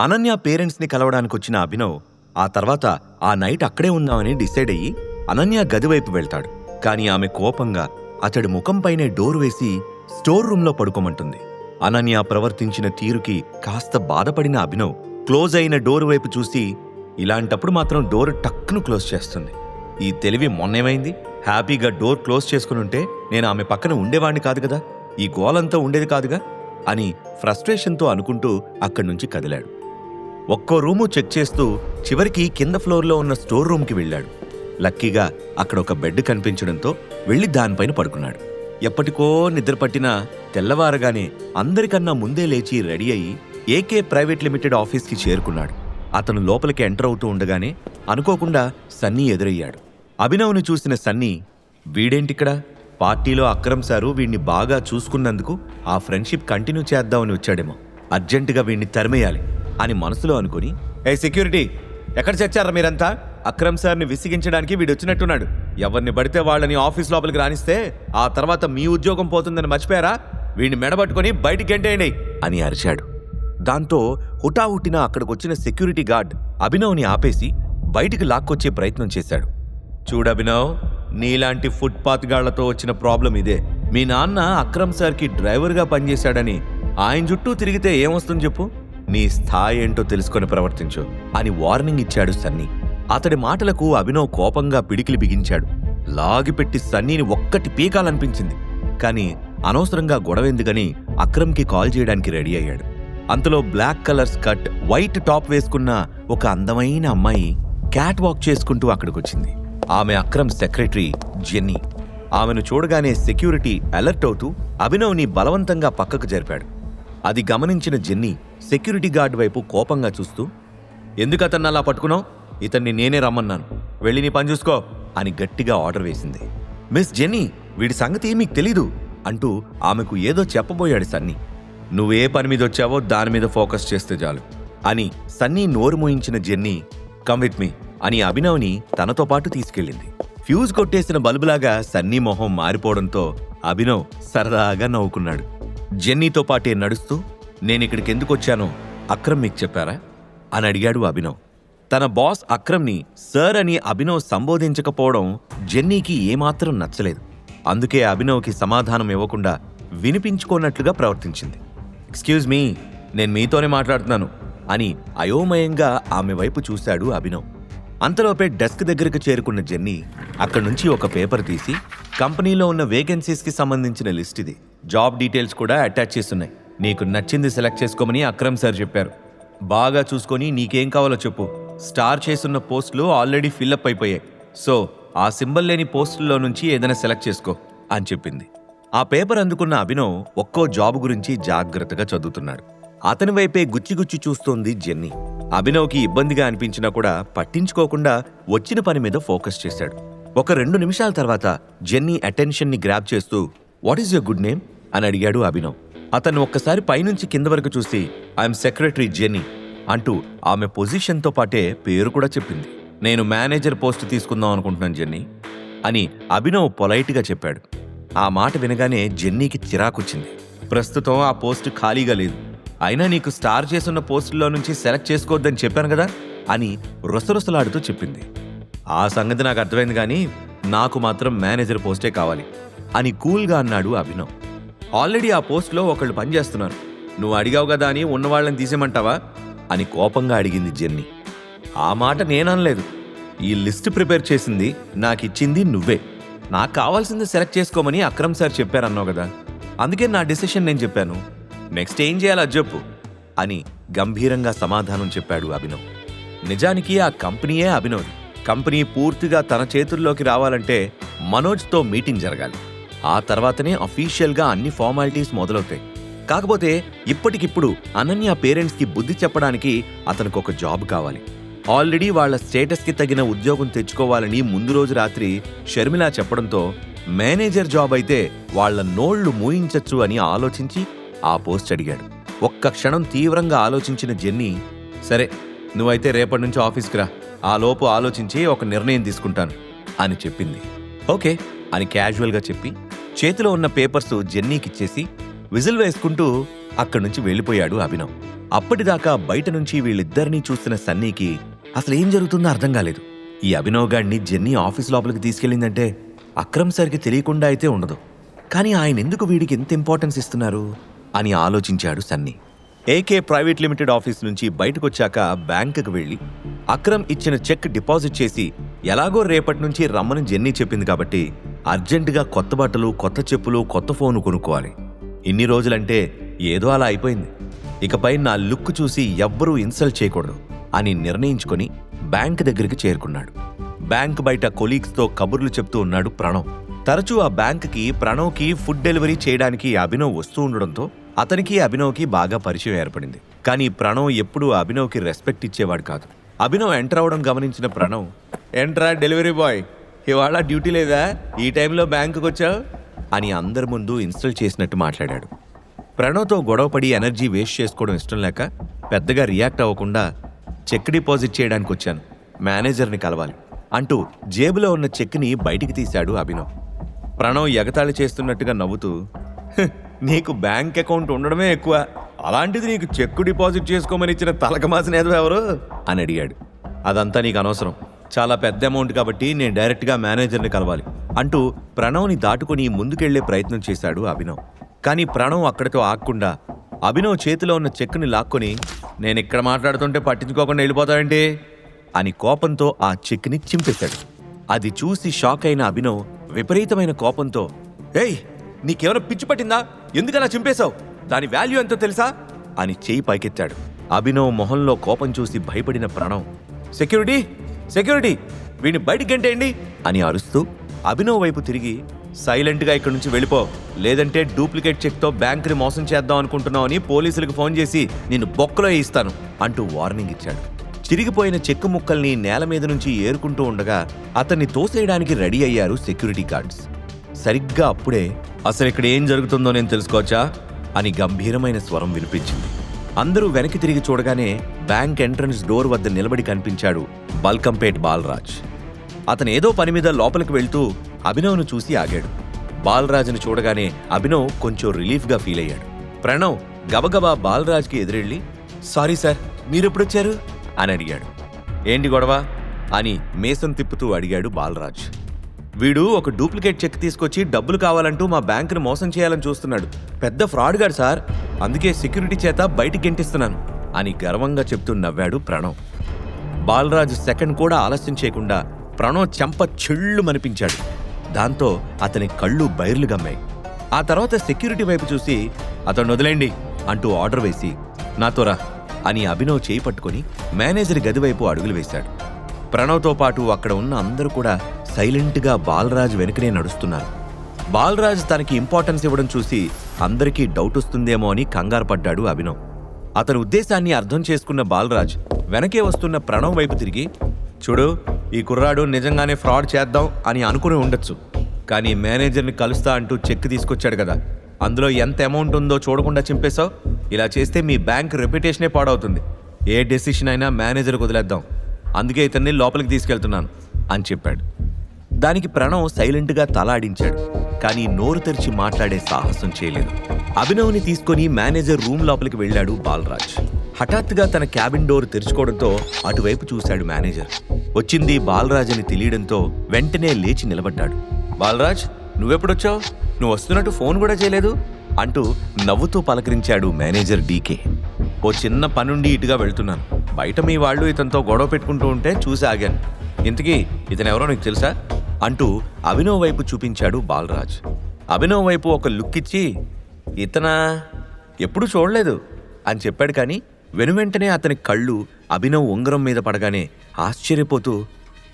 అనన్య పేరెంట్స్ని కలవడానికి వచ్చిన అభినవ్ ఆ తర్వాత ఆ నైట్ అక్కడే ఉందామని డిసైడ్ అయ్యి అనన్య గదివైపు వెళ్తాడు. కానీ ఆమె కోపంగా అతడి ముఖంపైనే డోర్ వేసి స్టోర్ రూంలో పడుకోమంటుంది. అనన్య ప్రవర్తించిన తీరుకి కాస్త బాధపడిన అభినవ్ క్లోజ్ అయిన డోర్ వైపు చూసి ఇలాంటప్పుడు మాత్రం డోర్ టక్కును క్లోజ్ చేస్తుంది. ఈ తెలివి మొన్నేమైంది? హ్యాపీగా డోర్ క్లోజ్ చేసుకుని ఉంటే నేను ఆమె పక్కన ఉండేవాణ్ణి కాదు కదా? ఈ గోలంతా ఉండేది కాదుగా? అని ఫ్రస్ట్రేషన్తో అనుకుంటూ అక్కడి నుంచి కదిలాడు. ఒక్కో రూము చెక్ చేస్తూ చివరికి కింద ఫ్లోర్లో ఉన్న స్టోర్ రూమ్కి వెళ్ళాడు. లక్కీగా అక్కడ ఒక బెడ్ కనిపించడంతో వెళ్ళి దానిపైన పడుకున్నాడు. ఎప్పటికో నిద్రపట్టినా తెల్లవారగానే అందరికన్నా ముందే లేచి రెడీ అయ్యి ఏకే ప్రైవేట్ లిమిటెడ్ ఆఫీస్కి చేరుకున్నాడు. అతను లోపలికి ఎంటర్ అవుతూ ఉండగానే అనుకోకుండా సన్నీ ఎదురయ్యాడు. అభినవ్ని చూసిన సన్నీ వీడేంటిక్కడ? పార్టీలో అక్రమ్ సారు వీణ్ణి బాగా చూసుకున్నందుకు ఆ ఫ్రెండ్షిప్ కంటిన్యూ చేద్దామని వచ్చాడేమో. అర్జెంటుగా వీణ్ణి తరిమేయాలి. అని మనసులో అనుకుని ఏ సెక్యూరిటీ ఎక్కడ చచ్చారా మీరంతా? అక్రమ్ సార్ని విసిగించడానికి వీడు వచ్చినట్టున్నాడు ఎవరిని పడితే వాళ్ళని ఆఫీస్ లోపలికి రానిస్తే ఆ తర్వాత మీ ఉద్యోగం పోతుందని మర్చిపోయారా? వీడిని మెడబట్టుకొని బయటికి ఎంటేయండి అని అరిచాడు. దాంతో హుటాహుటిన అక్కడికొచ్చిన సెక్యూరిటీ గార్డ్ అభినవ్ని ఆపేసి బయటికి లాక్కొచ్చే ప్రయత్నం చేశాడు. చూడభినవ్ నీలాంటి ఫుట్పాత్ గాళ్ళతో వచ్చిన ప్రాబ్లం ఇదే. మీ నాన్న అక్రమ్ సార్కి డ్రైవర్గా పనిచేశాడని ఆయన చుట్టూ తిరిగితే ఏమొస్తుంది చెప్పు? నీ స్థాయి ఏంటో తెలుసుకొని ప్రవర్తించు. అని వార్నింగ్ ఇచ్చాడు సన్నీ. అతడి మాటలకు అభినవ్ కోపంగా పిడికిలి బిగించాడు. లాగిపెట్టి సన్నీని ఒక్కటి పీకాలనిపించింది. కానీ అనవసరంగా గొడవెందుకని అక్రమ్కి కాల్ చేయడానికి రెడీ అయ్యాడు. అంతలో black colour skirt white top వేసుకున్న ఒక అందమైన అమ్మాయి క్యాట్ వాక్ చేసుకుంటూ అక్కడికొచ్చింది. ఆమె అక్రమ్ సెక్రటరీ జెన్నీ. ఆమెను చూడగానే సెక్యూరిటీ అలర్ట్ అవుతూ అభినవ్ని బలవంతంగా పక్కకు జరిపాడు. అది గమనించిన జెన్నీ సెక్యూరిటీ గార్డ్ వైపు కోపంగా చూస్తూ ఎందుకు అతన్ని అలా పట్టుకున్నావు? ఇతన్ని నేనే రమ్మన్నాను. వెళ్ళి నీ పని చూసుకో అని గట్టిగా ఆర్డర్ వేసింది. మిస్ జెన్నీ వీడి సంగతి మీకు తెలీదు అంటూ ఆమెకు ఏదో చెప్పబోయాడు సన్నీ. నువ్వే పని మీద వచ్చావో దాని మీద ఫోకస్ చేస్తే చాలు అని సన్నీ నోరు మూయించిన జెన్నీ కమ్ విత్ మీ అని అభినవ్ని తనతో పాటు తీసుకెళ్ళింది. ఫ్యూజ్ కొట్టేసిన బల్బులాగా సన్నీ మొహం మారిపోవడంతో అభినవ్ సరదాగా నవ్వుకున్నాడు. జెన్నీతో పాటే నడుస్తూ నేనిక్కడికి ఎందుకు వచ్చానో అక్రమ్ మీకు చెప్పారా? అని అడిగాడు అభినవ్. తన బాస్ అక్రమ్ని సర్ అని అభినవ్ సంబోధించకపోవడం జెన్నీకి ఏమాత్రం నచ్చలేదు. అందుకే అభినవ్కి సమాధానం ఇవ్వకుండా వినిపించుకోనట్లుగా ప్రవర్తించింది. ఎక్స్క్యూజ్ మీ నేను మీతోనే మాట్లాడుతున్నాను అని అయోమయంగా ఆమె వైపు చూశాడు అభినవ్. అంతలోపే డెస్క్ దగ్గరకు చేరుకున్న జెన్నీ అక్కడి నుంచి ఒక పేపర్ తీసి కంపెనీలో ఉన్న వేకెన్సీస్కి సంబంధించిన లిస్ట్ ఇది. జాబ్ డీటెయిల్స్ కూడా అటాచ్ చేస్తున్నాయి. నీకు నచ్చింది సెలెక్ట్ చేసుకోమని అక్రమ్ సార్ చెప్పారు. బాగా చూసుకొని నీకేం కావాలో చెప్పు. స్టార్ చేసున్న పోస్టులు ఆల్రెడీ ఫిల్అప్ అయిపోయాయి. సో ఆ సింబల్ లేని పోస్టుల్లో నుంచి ఏదైనా సెలెక్ట్ చేసుకో అని చెప్పింది. ఆ పేపర్ అందుకున్న అభినవ్ ఒక్కో జాబ్ గురించి జాగ్రత్తగా చదువుతున్నాడు. అతని వైపే గుచ్చిగుచ్చి చూస్తోంది జెన్నీ. అభినవ్కి ఇబ్బందిగా అనిపించినా కూడా పట్టించుకోకుండా వచ్చిన పని మీద ఫోకస్ చేశాడు. ఒక రెండు నిమిషాల తర్వాత జెన్నీ అటెన్షన్ని గ్రాప్ చేస్తూ what is your good name? అని అడిగాడు అభినవ్. అతను ఒక్కసారి పైనుంచి కింద వరకు చూసి ఐఎమ్ సెక్రటరీ జెనీ అంటూ ఆమె పొజిషన్తో పాటే పేరు కూడా చెప్పింది. నేను మేనేజర్ పోస్ట్ తీసుకుందాం అనుకుంటున్నాను జెన్నీ అని అభినవ్ పొలైట్గా చెప్పాడు. ఆ మాట వినగానే జెన్నీకి చిరాకొచ్చింది. ప్రస్తుతం ఆ పోస్ట్ ఖాళీగా లేదు. అయినా నీకు స్టార్ చేసున్న పోస్టుల్లో నుంచి సెలెక్ట్ చేసుకోవద్దని చెప్పాను కదా అని రొసరొసలాడుతూ చెప్పింది. ఆ సంగతి నాకు అర్థమైంది కానీ నాకు మాత్రం మేనేజర్ పోస్టే కావాలి అని కూల్గా అన్నాడు అభినవ్. ఆల్రెడీ ఆ పోస్ట్లో ఒకళ్ళు పనిచేస్తున్నారు. నువ్వు అడిగావు కదా అని ఉన్నవాళ్ళని తీసేయమంటావా? అని కోపంగా అడిగింది జెన్నీ. ఆ మాట నేననలేదు. ఈ లిస్ట్ ప్రిపేర్ చేసింది నాకిచ్చింది నువ్వే. నాకు కావాల్సింది సెలెక్ట్ చేసుకోమని అక్రమ్ సార్ చెప్పారన్నావు కదా. అందుకే నా డిసిషన్ నేను చెప్పాను. నెక్స్ట్ ఏం చేయాలో చెప్పు అని గంభీరంగా సమాధానం చెప్పాడు అభినవ్. నిజానికి ఆ కంపెనీయే అభినవ్. కంపెనీ పూర్తిగా తన చేతుల్లోకి రావాలంటే మనోజ్తో మీటింగ్ జరగాలి. ఆ తర్వాతనే అఫీషియల్గా అన్ని ఫార్మాలిటీస్ మొదలవుతాయి. కాకపోతే ఇప్పటికిప్పుడు అనన్య పేరెంట్స్కి బుద్ధి చెప్పడానికి అతనికి ఒక జాబ్ కావాలి. ఆల్రెడీ వాళ్ళ స్టేటస్కి తగిన ఉద్యోగం తెచ్చుకోవాలని ముందు రోజు రాత్రి షర్మిల చెప్పడంతో మేనేజర్ జాబ్ అయితే వాళ్ళ నోళ్ళు మూయించచ్చు అని ఆలోచించి ఆ పోస్ట్ అడిగాడు. ఒక్క క్షణం తీవ్రంగా ఆలోచించిన జెన్నీ సరే నువ్వైతే రేపటి నుంచి ఆఫీస్కి రా. ఆ లోపు ఆలోచించి ఒక నిర్ణయం తీసుకుంటాను అని చెప్పింది. ఓకే అని క్యాజువల్గా చెప్పి చేతిలో ఉన్న పేపర్స్ జెన్నీకిచ్చేసి విజిల్ వేసుకుంటూ అక్కడి నుంచి వెళ్ళిపోయాడు అభినవ్. అప్పటిదాకా బయట నుంచి వీళ్ళిద్దరినీ చూస్తున్న సన్నీకి అసలు ఏం జరుగుతుందో అర్థం కాలేదు. ఈ అభినవ్ గాడిని జెన్నీ ఆఫీస్ లోపలికి తీసుకెళ్ళిందంటే అక్రమ్ సరికి తెలియకుండా అయితే ఉండదు. కానీ ఆయన ఎందుకు వీడికి ఎంత ఇంపార్టెన్స్ ఇస్తున్నారు? అని ఆలోచించాడు Sunny. AK private limited office నుంచి బయటకొచ్చాక బ్యాంకుకు వెళ్ళి అక్రమ్ ఇచ్చిన చెక్ డిపాజిట్ చేసి ఎలాగో రేపటి నుంచి రమ్మని జెన్నీ చెప్పింది కాబట్టి అర్జెంటుగా కొత్త బట్టలు కొత్త చెప్పులు కొత్త ఫోను కొనుక్కోవాలి. ఇన్ని రోజులంటే ఏదో అలా అయిపోయింది. ఇకపై నా లుక్ చూసి ఎవ్వరూ ఇన్సల్ట్ చేయకూడదు అని నిర్ణయించుకొని బ్యాంక్ దగ్గరికి చేరుకున్నాడు. బ్యాంక్ బయట కొలీగ్స్తో కబుర్లు చెప్తూ ఉన్నాడు ప్రణవ్. తరచూ ఆ బ్యాంక్కి ప్రణవ్కి ఫుడ్ డెలివరీ చేయడానికి అభినవ్ వస్తూ ఉండడంతో అతనికి అభినవ్కి బాగా పరిచయం ఏర్పడింది. కానీ ప్రణవ్ ఎప్పుడూ అభినవ్కి రెస్పెక్ట్ ఇచ్చేవాడు కాదు. అభినవ్ ఎంటర్ అవడం గమనించిన ప్రణవ్ ఎంట్రా డెలివరీ బాయ్? ఇవాళ డ్యూటీ లేదా? ఈ టైంలో బ్యాంకుకి వచ్చావు అని అందరి ముందు ఇన్స్టాల్ చేసినట్టు మాట్లాడాడు. ప్రణవ్తో గొడవపడి ఎనర్జీ వేస్ట్ చేసుకోవడం ఇష్టం లేక పెద్దగా రియాక్ట్ అవ్వకుండా చెక్ డిపాజిట్ చేయడానికి వచ్చాను. మేనేజర్ని కలవాలి అంటూ జేబులో ఉన్న చెక్ని బయటికి తీశాడు అభినవ్. ప్రణవ్ ఎగతాళి చేస్తున్నట్టుగా నవ్వుతూ నీకు బ్యాంక్ అకౌంట్ ఉండడమే ఎక్కువ. అలాంటిది నీకు చెక్కు డిపాజిట్ చేసుకోమని ఇచ్చిన తలకమాసిన ఏదో ఎవరు? అని అడిగాడు. అదంతా నీకు అనవసరం. చాలా పెద్ద అమౌంట్ కాబట్టి నేను డైరెక్ట్గా మేనేజర్ని కలవాలి. అంటూ ప్రణవ్ని దాటుకుని ముందుకెళ్ళే ప్రయత్నం చేశాడు అభినవ్. కానీ ప్రణవ్ అక్కడితో ఆగకుండా అభినవ్ చేతిలో ఉన్న చెక్కుని లాక్కొని నేను ఇక్కడ మాట్లాడుతుంటే పట్టించుకోకుండా వెళ్ళిపోతాడంటే అని కోపంతో ఆ చెక్ని చింపేశాడు. అది చూసి షాక్ అయిన అభినవ్ విపరీతమైన కోపంతో ఏయ్ నీకేమైనా పిచ్చి పట్టిందా? ఎందుకలా చింపేశావు? దాని వాల్యూ ఎంతో తెలుసా? అని చేయి పైకెత్తాడు. అభినవ్ మొహంలో కోపం చూసి భయపడిన ప్రణవ్ సెక్యూరిటీ సెక్యూరిటీ వీడిని బయటికి గంటేయండి అని అరుస్తూ అభినవ్ వైపు తిరిగి సైలెంట్గా ఇక్కడి నుంచి వెళ్ళిపో. లేదంటే డూప్లికేట్ చెక్తో బ్యాంకుని మోసం చేద్దాం అనుకుంటున్నావని పోలీసులకు ఫోన్ చేసి నిన్ను బొక్కలో వేయిస్తాను అంటూ వార్నింగ్ ఇచ్చాడు. చిరిగిపోయిన చెక్కు ముక్కల్ని నేల మీద నుంచి ఏరుకుంటూ ఉండగా అతన్ని తోసేయడానికి రెడీ అయ్యారు సెక్యూరిటీ గార్డ్స్. సరిగ్గా అప్పుడే అసలు ఇక్కడ ఏం జరుగుతుందో నేను తెలుసుకోవచ్చా? అని గంభీరమైన స్వరం వినిపించింది. అందరూ వెనక్కి తిరిగి చూడగానే బ్యాంక్ ఎంట్రన్స్ డోర్ వద్ద నిలబడి కనిపించాడు బల్కంపేట్ బాలరాజ్. అతను ఏదో పని మీద లోపలికి వెళ్తూ అభినవ్ను చూసి ఆగాడు. బాలరాజుని చూడగానే అభినవ్ కొంచెం రిలీఫ్గా ఫీల్ అయ్యాడు. ప్రణవ్ గబగబా బాలరాజ్కి ఎదురెళ్ళి సారీ సార్ మీరెప్పుడొచ్చారు? అని అడిగాడు. ఏంటి గొడవ? అని మేసం తిప్పుతూ అడిగాడు బాలరాజ్. వీడు ఒక డూప్లికేట్ చెక్ తీసుకొచ్చి డబ్బులు కావాలంటూ మా బ్యాంకును మోసం చేయాలని చూస్తున్నాడు. పెద్ద ఫ్రాడ్ గారు సార్. అందుకే సెక్యూరిటీ చేత బయటికి గెంటిస్తున్నాను. అని గర్వంగా చెప్తూ నవ్వాడు ప్రణవ్. బాలరాజు సెకండ్ కూడా ఆలస్యం చేయకుండా ప్రణవ్ చెంప చెళ్ళు మనిపించాడు దాంతో అతని కళ్ళు బైర్లు గమ్మాయి. ఆ తర్వాత సెక్యూరిటీ వైపు చూసి అతను వదిలేండి అంటూ ఆర్డర్ వేసి నాతోరా అని అభినవ్ చేయి పట్టుకొని మేనేజర్ గదివైపు అడుగులు వేశాడు. ప్రణవ్తో పాటు అక్కడ ఉన్న అందరూ కూడా సైలెంట్గా బాలరాజు వెనుకనే నడుస్తున్నారు. బాలరాజ్ తనకి ఇంపార్టెన్స్ ఇవ్వడం చూసి అందరికీ డౌట్ వస్తుందేమో అని కంగారు పడ్డాడు అభినవ్. అతని ఉద్దేశాన్ని అర్థం చేసుకున్న బాలరాజ్ వెనకే వస్తున్న ప్రణవ్ వైపు తిరిగి చూడు ఈ కుర్రాడు నిజంగానే ఫ్రాడ్ చేద్దాం అని అనుకుని ఉండొచ్చు కానీ మేనేజర్ని కలుస్తా అంటూ చెక్ తీసుకొచ్చాడు కదా. అందులో ఎంత అమౌంట్ ఉందో చూడకుండా చింపేశావు? ఇలా చేస్తే మీ బ్యాంక్ రెప్యుటేషనే పాడవుతుంది. ఏ డెసిషన్ అయినా మేనేజర్కి వదిలేద్దాం. అందుకే ఇతన్ని లోపలికి తీసుకెళ్తున్నాను అని చెప్పాడు. దానికి ప్రణవ్ సైలెంట్గా తలాడించాడు కానీ నోరు తెరిచి మాట్లాడే సాహసం చేయలేదు. అభినవ్ని తీసుకొని మేనేజర్ రూమ్ లోపలికి వెళ్ళాడు బాలరాజ్. హఠాత్తుగా తన క్యాబిన్ డోర్ తెరుచుకోవడంతో అటువైపు చూశాడు మేనేజర్. వచ్చింది బాలరాజ్ అని తెలియడంతో వెంటనే లేచి నిలబడ్డాడు. బాలరాజ్ నువ్వెప్పుడొచ్చావు? నువ్వు వస్తున్నట్టు ఫోన్ కూడా చేయలేదు? అంటూ నవ్వుతూ పలకరించాడు మేనేజర్ డీకే. ఓ చిన్న పనుండి ఇటుగా వెళ్తున్నాను. బయట మీ వాళ్ళు ఇతనితో గొడవ పెట్టుకుంటూ ఉంటే చూసి ఆగాను. ఇంతకీ ఇతనెవరో నీకు తెలుసా? అంటూ అభినవ్ వైపు చూపించాడు బాలరాజ్. అభినవ్ వైపు ఒక లుక్ ఇచ్చి ఇతనా? ఎప్పుడు చూడలేదు అని చెప్పాడు కానీ వెనువెంటనే అతని కళ్ళు అభినవ్ ఉంగరం మీద పడగానే ఆశ్చర్యపోతూ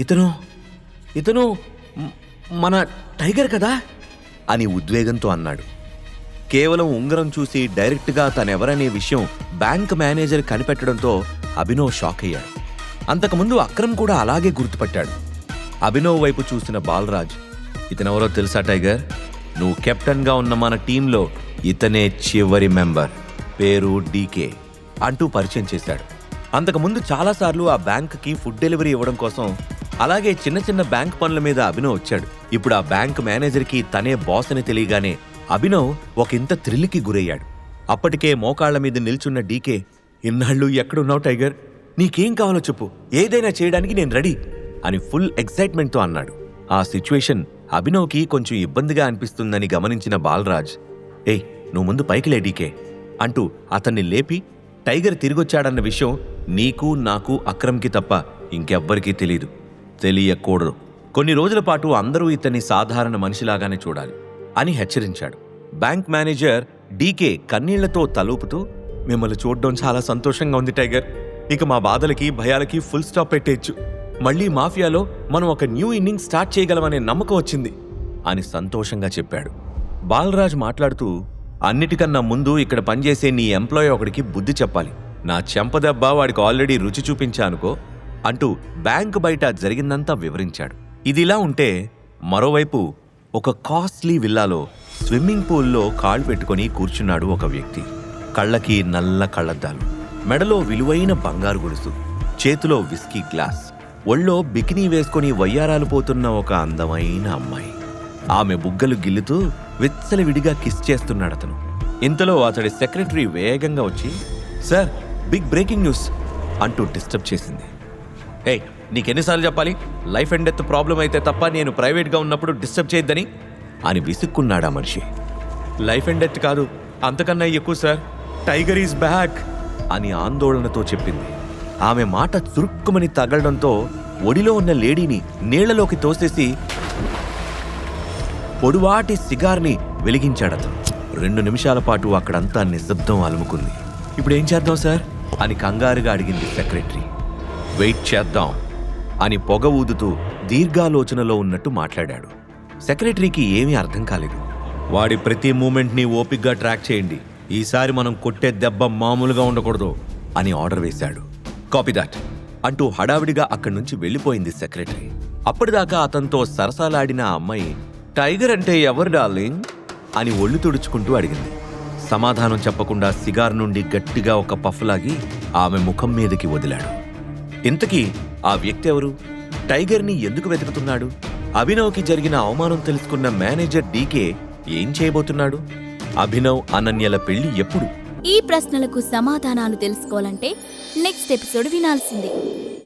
ఇతను ఇతను మన టైగర్ కదా? అని ఉద్వేగంతో అన్నాడు. కేవలం ఉంగరం చూసి డైరెక్ట్గా తనెవరనే విషయం బ్యాంక్ మేనేజర్ కనిపెట్టడంతో అభినవ్ షాక్ అయ్యాడు. అంతకుముందు అక్రమ్ కూడా అలాగే గుర్తుపట్టాడు. అభినవ్ వైపు చూసిన బాలరాజ్ ఇతనెవరో తెలుసా టైగర్? నువ్వు కెప్టెన్గా ఉన్న మన టీంలో ఇతనే చివరి మెంబర్ పేరు డీకే అంటూ పరిచయం చేశాడు. అంతకుముందు చాలాసార్లు ఆ బ్యాంక్కి ఫుడ్ డెలివరీ ఇవ్వడం కోసం అలాగే చిన్న చిన్న బ్యాంక్ పనుల మీద అభినవ్ వచ్చాడు. ఇప్పుడు ఆ బ్యాంక్ మేనేజర్కి తనే బాస్ అని తెలియగానే అభినవ్ ఒకంత థ్రిల్కి గురయ్యాడు. అప్పటికే మోకాళ్ళ మీద నిల్చున్న డీకే ఇన్నాళ్ళు ఎక్కడున్నావు టైగర్? నీకేం కావాలో చెప్పు. ఏదైనా చేయడానికి నేను రెడీ అని ఫుల్ ఎక్సైట్మెంట్తో అన్నాడు. ఆ సిచ్యువేషన్ అభినవ్కి కొంచెం ఇబ్బందిగా అనిపిస్తుందని గమనించిన బాలరాజ్ ఏయ్ నువ్వు ముందు పైకి లేడీకే అంటూ అతన్ని లేపి టైగర్ తిరిగొచ్చాడన్న విషయం నీకు నాకు అక్రమ్కి తప్ప ఇంకెవ్వరికీ తెలీదు. తెలియకూడదు. కొన్ని రోజుల పాటు అందరూ ఇతన్ని సాధారణ మనిషిలాగానే చూడాలి అని హెచ్చరించాడు. బ్యాంక్ మేనేజర్ డీకే కన్నీళ్ళతో తలూపుతూ మిమ్మల్ని చూడడం చాలా సంతోషంగా ఉంది టైగర్. ఇక మా బాధలకి భయాలకి ఫుల్ స్టాప్ పెట్టేయచ్చు. మళ్ళీ మాఫియాలో మనం ఒక న్యూ ఇన్నింగ్ స్టార్ట్ చేయగలమనే నమ్మకం వచ్చింది అని సంతోషంగా చెప్పాడు. బాలరాజ్ మాట్లాడుతూ అన్నిటికన్నా ముందు ఇక్కడ పనిచేసే నీ ఎంప్లాయీ ఒకడికి బుద్ధి చెప్పాలి. నా చెంపదెబ్బ వాడికి ఆల్రెడీ రుచి చూపించానుకో అంటూ బ్యాంక్ బయట జరిగిందంతా వివరించాడు. ఇదిలా ఉంటే మరోవైపు ఒక కాస్ట్లీ విల్లాలో స్విమ్మింగ్ పూల్లో కాళ్ళు పెట్టుకొని కూర్చున్నాడు ఒక వ్యక్తి. కళ్ళకి నల్ల కళ్ళద్దాలు మెడలో విలువైన బంగారు గొలుసు చేతిలో విస్కీ గ్లాస్ ఒళ్ళో బికినీ వేసుకొని వయ్యారాలు పోతున్న ఒక అందమైన అమ్మాయి. ఆమె బుగ్గలు గిల్లుతూ విచ్చలవిడిగా కిస్ చేస్తున్నాడు అతను. ఇంతలో అతడి సెక్రటరీ వేగంగా వచ్చి సార్ బిగ్ బ్రేకింగ్ న్యూస్ అంటూ డిస్టర్బ్ చేసింది. ఏయ్ నీకెన్నిసార్లు చెప్పాలి? లైఫ్ అండ్ డెత్ ప్రాబ్లం అయితే తప్ప నేను ప్రైవేట్గా ఉన్నప్పుడు డిస్టర్బ్ చేయొద్దని అని విసుక్కున్నాడా మనిషి. లైఫ్ అండ్ డెత్ కాదు అంతకన్నా ఎక్కువ సార్. టైగర్ ఈజ్ బ్యాక్ అని ఆందోళనతో చెప్పింది. ఆమె మాట చురుక్కుమని తగలడంతో ఒడిలో ఉన్న లేడీని నీళ్ళలోకి తోసేసి పొడువాటి సిగార్ని వెలిగించాడతను రెండు నిమిషాల పాటు అక్కడంతా నిశ్శబ్దం అలుముకుంది. ఇప్పుడు ఏం చేద్దాం సార్? అని కంగారుగా అడిగింది సెక్రటరీ. వెయిట్ చేద్దాం అని పొగ ఊదుతూ దీర్ఘాలోచనలో ఉన్నట్టు మాట్లాడాడు. సెక్రటరీకి ఏమీ అర్థం కాలేదు. వాడి ప్రతి మూమెంట్ని ఓపిగ్గా ట్రాక్ చేయండి. ఈసారి మనం కొట్టే దెబ్బ మామూలుగా ఉండకూడదు అని ఆర్డర్ వేశాడు. కాపీ దాట్ అంటూ హడావిడిగా అక్కడి నుంచి వెళ్ళిపోయింది సెక్రటరీ. అప్పటిదాకా అతనితో సరసాలాడిన ఆ అమ్మాయి టైగర్ అంటే ఎవరు డార్లింగ్? అని ఒళ్ళు తుడుచుకుంటూ అడిగింది. సమాధానం చెప్పకుండా సిగార్ నుండి గట్టిగా ఒక పఫ్ లాగి ఆమె ముఖం మీదకి వదిలాడు. ఇంతకీ ఆ వ్యక్తి ఎవరు? టైగర్ని ఎందుకు వెతుకుతున్నాడు? అభినవ్కి జరిగిన అవమానం తెలుసుకున్న మేనేజర్ డీకే ఏం చేయబోతున్నాడు? అభినవ్ అనన్యల పెళ్ళి ఎప్పుడు? ఈ ప్రశ్నలకు సమాధానాలు తెలుసుకోవాలంటే నెక్స్ట్ ఎపిసోడ్ వినాల్సిందే.